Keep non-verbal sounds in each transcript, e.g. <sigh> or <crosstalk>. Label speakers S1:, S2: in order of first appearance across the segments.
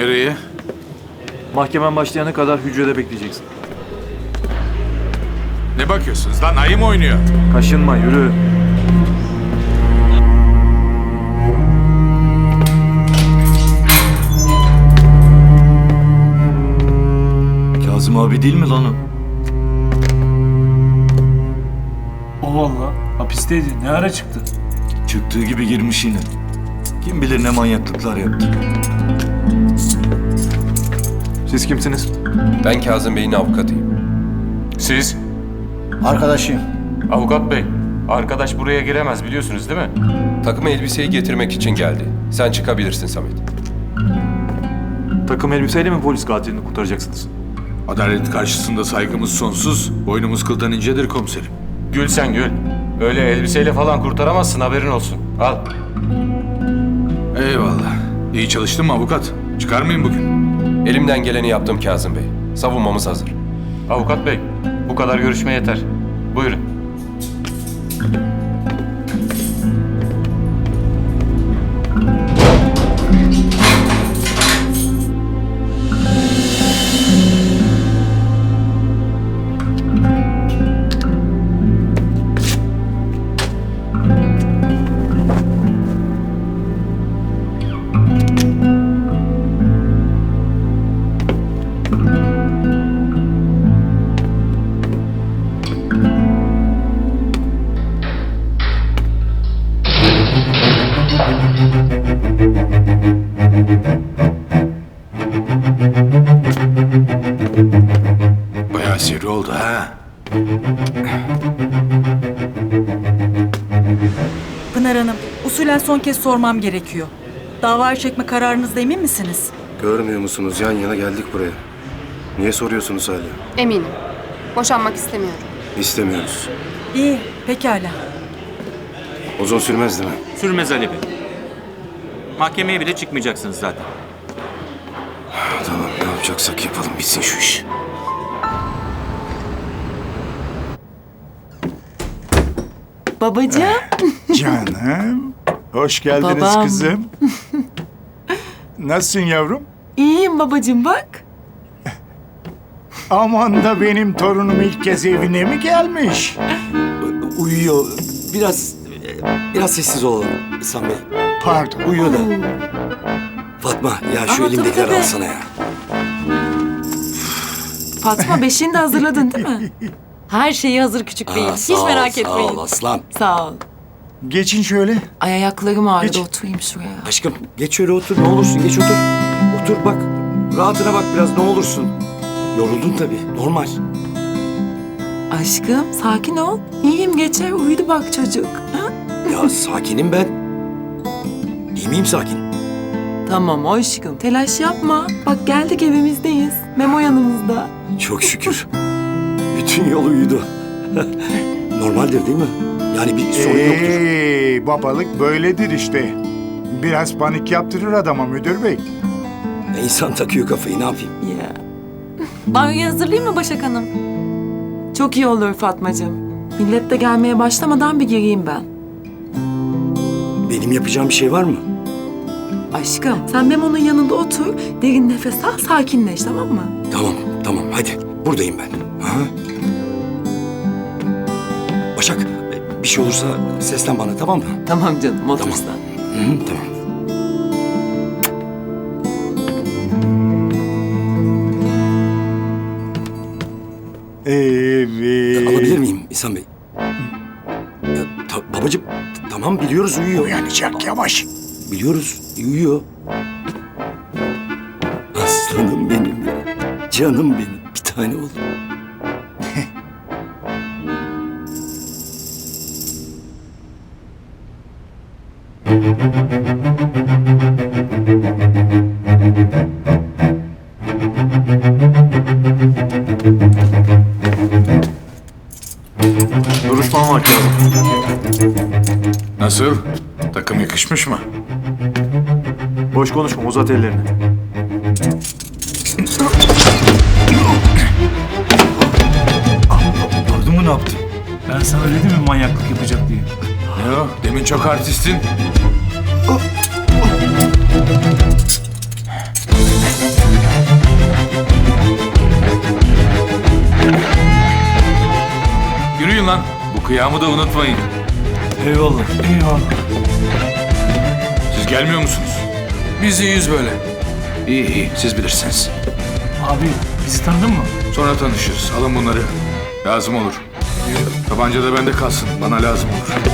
S1: Nereye?
S2: Mahkemen başlayana kadar hücrede bekleyeceksin.
S1: Ne bakıyorsunuz lan? Ayı mı oynuyor?
S2: Kaşınma yürü.
S3: Kazım abi değil mi lan o?
S4: O valla. Hapisteydi. Ne ara çıktı?
S3: Çıktığı gibi girmiş yine. Kim bilir ne manyaklıklar yaptı.
S2: Siz kimsiniz?
S5: Ben Kazım Bey'in avukatıyım.
S6: Siz?
S7: Arkadaşıyım.
S6: Avukat bey. Arkadaş buraya giremez biliyorsunuz değil mi?
S5: Takım elbiseyi getirmek için geldi. Sen çıkabilirsin Samet.
S2: Takım elbiseyle mi polis katilini kurtaracaksınız?
S1: Adalet karşısında saygımız sonsuz, boynumuz kıldan incedir komiserim.
S6: Gül sen gül. Öyle elbiseyle falan kurtaramazsın haberin olsun. Al.
S1: Eyvallah. İyi çalıştın mı avukat? Çıkar mıyım bugün?
S5: Elimden geleni yaptım Kazım Bey. Savunmamız hazır.
S6: Avukat bey. Bu kadar görüşme yeter. Buyurun.
S1: Bayağı seri oldu ha.
S8: Pınar Hanım, usulen son kez sormam gerekiyor. Dava çekme kararınızda emin misiniz?
S7: Görmüyor musunuz? Yan yana geldik buraya. Niye soruyorsunuz hala?
S9: Eminim. Boşanmak istemiyorum.
S7: İstemiyoruz.
S8: İyi, pekala.
S7: Uzun sürmez değil mi?
S10: Sürmez Ali Bey. Mahkemeye bile çıkmayacaksınız zaten. <sighs>
S7: Tamam ne yapacaksak yapalım bitsin şu iş.
S11: Babacığım. <laughs>
S12: Canım. Hoş geldiniz
S11: Babam.
S12: kızım. <laughs> Nasılsın yavrum?
S11: İyiyim babacığım bak.
S12: Aman da benim torunum ilk kez evine mi gelmiş?
S7: Uyuyor. Biraz biraz sessiz olalım İhsan Bey.
S12: Pardon.
S7: Uyuyor da. Fatma ya şu
S11: Ama
S7: elimdekileri
S11: tabii.
S7: alsana ya.
S11: Fatma beşiğini de hazırladın değil mi? <laughs> Her şeyi hazır küçük beyim.
S7: Aa,
S11: Hiç
S7: sağ ol,
S11: merak
S7: sağ
S11: etmeyin.
S7: ol aslan.
S11: Sağ ol.
S12: Geçin şöyle.
S11: Ay ayaklarım ağrıdı
S12: Geç.
S11: oturayım şuraya.
S7: Aşkım geç şöyle otur ne olursun geç otur. Otur bak. Rahatına bak biraz ne olursun. Yoruldun tabii normal.
S11: Aşkım sakin ol. İyiyim geçer uyudu bak çocuk. Ha?
S7: Ya sakinim ben. İyi miyim sakin?
S11: Tamam aşkım telaş yapma. Bak geldik evimizdeyiz. Memo yanımızda.
S7: Çok şükür. Bütün yol uyudu. <laughs> Normaldir değil mi? Yani bir sorun yoktur.
S12: Ee, babalık böyledir işte. Biraz panik yaptırır adama müdür bey.
S7: İnsan takıyor kafayı ne yapayım?
S11: Ya.
S8: Banyoyu hazırlayayım mı Başak Hanım?
S11: Çok iyi olur Fatmacığım. Millet de gelmeye başlamadan bir gireyim ben.
S7: Benim yapacağım bir şey var mı?
S11: Aşkım sen Memo'nun yanında otur. Derin nefes al sakinleş tamam mı?
S7: Tamam tamam hadi buradayım ben. Ha? Başak bir şey olursa seslen bana tamam mı?
S11: Tamam canım otursan.
S7: Hı hı, tamam. İhsan Bey? Ya, ta- babacığım t- tamam biliyoruz uyuyor.
S12: Uyanacak yavaş.
S7: Biliyoruz uyuyor. Aslanım benim ya. Canım benim. Bir tane oğlum. <laughs>
S1: Nasıl? Takım yakışmış mı?
S2: Boş konuşma, uzat ellerini.
S3: Gördün mü ne yaptım?
S4: Ben sana dedim mi manyaklık yapacak diye.
S1: Ne o? Demin çok artistin. Yürüyün lan. Bu kıyamı da unutmayın.
S3: Eyvallah.
S4: Eyvallah.
S1: Siz gelmiyor musunuz?
S2: Biz iyiyiz böyle.
S1: İyi iyi siz bilirsiniz.
S4: Abi bizi tanıdın mı?
S1: Sonra tanışırız. Alın bunları. Lazım olur. Tabanca da bende kalsın. Bana lazım olur.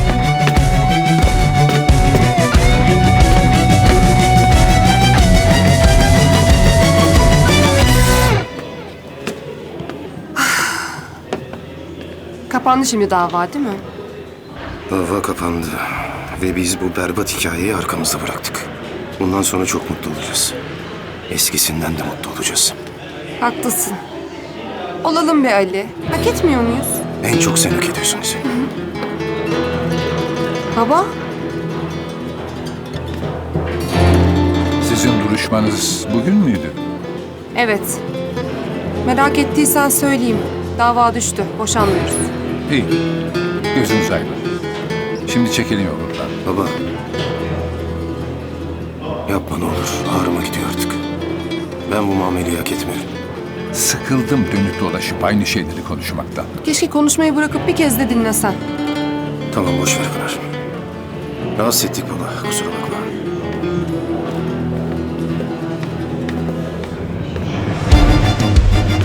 S9: Kapandı şimdi dava değil mi?
S13: Dava kapandı. Ve biz bu berbat hikayeyi arkamızda bıraktık. Bundan sonra çok mutlu olacağız. Eskisinden de mutlu olacağız.
S9: Haklısın. Olalım be Ali. Hak etmiyor muyuz?
S13: En çok sen hak ediyorsun Esin.
S9: Baba?
S2: Sizin duruşmanız bugün müydü?
S9: Evet. Merak ettiysen söyleyeyim. Dava düştü. Boşanmıyoruz.
S2: İyi. Gözünüz aydın. Şimdi çekilin yolundan.
S13: Baba. Yapma ne olur. Ağrıma gidiyor artık. Ben bu muameleyi hak etmiyorum.
S2: Sıkıldım dönüp dolaşıp aynı şeyleri konuşmaktan.
S9: Keşke konuşmayı bırakıp bir kez de dinlesen.
S13: Tamam boş ver Pınar. Rahatsız ettik baba. Kusura bakma.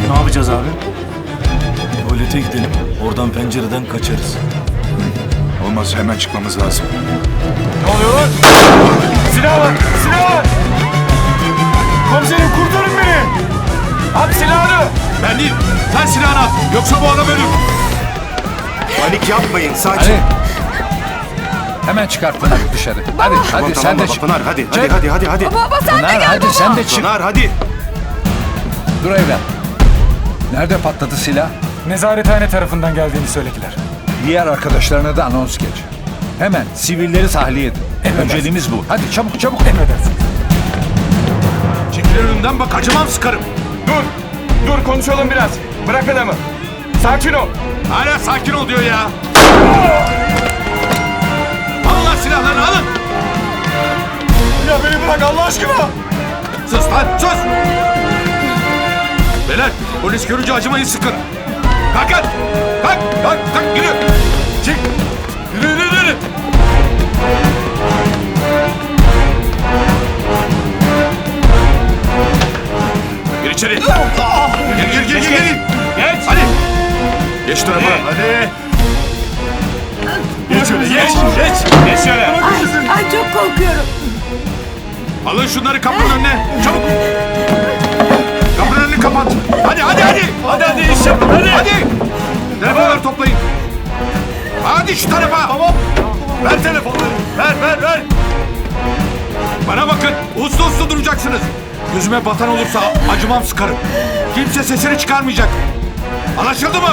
S4: Ne yapacağız abi?
S3: Tuvalete gidelim. Oradan pencereden kaçarız.
S1: Olmaz hemen çıkmamız lazım.
S4: Ne oluyor lan? Silah var! Silah var! Komiserim kurtarın beni! At silahını!
S1: Ben değil. Sen silahını at. Yoksa bu adam ölür.
S13: Panik yapmayın. Sakin.
S2: Hadi. Hemen çıkart Pınar dışarı. Hadi, hadi
S13: Tamam,
S2: sen
S13: tamam
S2: de
S13: baba.
S2: çık.
S13: Pınar hadi. Hadi hadi hadi hadi.
S9: Baba sen
S2: Pınar hadi sen de çık.
S13: Pınar hadi.
S2: Dur evlat. Nerede patladı silah?
S4: Nezarethane tarafından geldiğini söylediler.
S2: Diğer arkadaşlarına da anons geç. Hemen sivilleri tahliye edin. Önceliğimiz bu. Hadi çabuk çabuk.
S4: Emredersin.
S1: Çekil önümden bak acımam sıkarım.
S4: Dur! Dur konuşalım biraz. Bırak adamı. Sakin ol.
S1: Hala sakin ol diyor ya. Alın lan silahlarını alın.
S4: Ya beni bırak Allah aşkına!
S1: Sus lan sus. Beyler polis görünce acımayın sıkın. Kalkın. Kalk kalk kalk yürü. İçeri. Gir gir gir gir. gir.
S4: Geç!
S1: Hadi. Geç tarafa. Hadi. Geç şöyle geç. Geç.
S4: Geç şöyle.
S11: Ay çok korkuyorum.
S1: Alın şunları kapının önüne. Çabuk. Kapının önünü kapat. Hadi hadi hadi.
S4: Hadi hadi iş yapın hadi!
S1: Hadi. Telefonları toplayın. Hadi şu tarafa. Tamam. Ver telefonları. Ver ver ver. Bana bakın. Uslu uslu duracaksınız. Gözüme batan olursa acımam sıkarım. Kimse sesini çıkarmayacak. Anlaşıldı mı?